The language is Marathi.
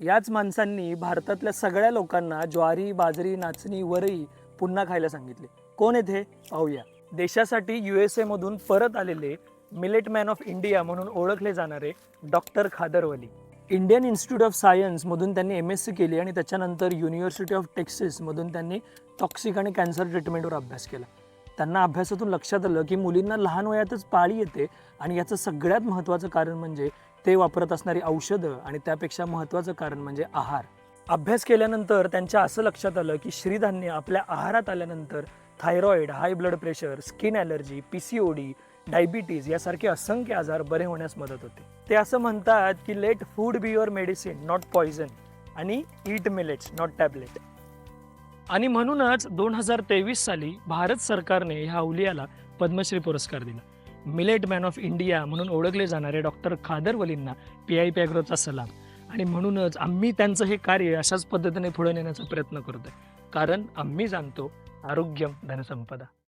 याच माणसांनी भारतातल्या सगळ्या लोकांना ज्वारी बाजरी नाचणी वरई पुन्हा खायला सांगितले. कोण येथे पाहूया. देशासाठी यू एस एमधून परत आलेले मिलेट मॅन ऑफ इंडिया म्हणून ओळखले जाणारे doctor Khadarvali. Indian institute of सायन्समधून त्यांनी एम एस सी केली आणि त्याच्यानंतर युनिव्हर्सिटी ऑफ टेक्सिसमधून त्यांनी टॉक्सिक आणि कॅन्सर ट्रीटमेंटवर अभ्यास केला. त्यांना अभ्यासातून लक्षात आलं की मुलींना लहान वयातच पाळी येते आणि याचं सगळ्यात महत्त्वाचं कारण म्हणजे ते वापरत असणारी औषधं आणि त्यापेक्षा महत्त्वाचं कारण म्हणजे आहार. अभ्यास केल्यानंतर त्यांच्या असं लक्षात आलं की श्रीधान्य आपल्या आहारात आल्यानंतर thyroid high blood pressure skin allergy P C O D diabetes यासारखे असंख्य आजार बरे होण्यास मदत होते. ते असं म्हणतात की let food be your medicine not poison आणि ईट मिलेट्स नॉट टॅबलेट आणि म्हणूनच दोन हजार तेवीस साली भारत सरकारने ह्या उलियाला पद्मश्री पुरस्कार दिला. मिलेट मॅन ऑफ इंडिया म्हणून ओळखले जाणारे डॉक्टर खादरवलींना पी आय पी अॅग्रोचा सलाम. आणि म्हणूनच आम्ही त्यांचं हे कार्य अशाच पद्धतीने पुढे नेण्याचा प्रयत्न करतोय. कारण आम्ही जाणतो आरोग्यम धनसंपदा.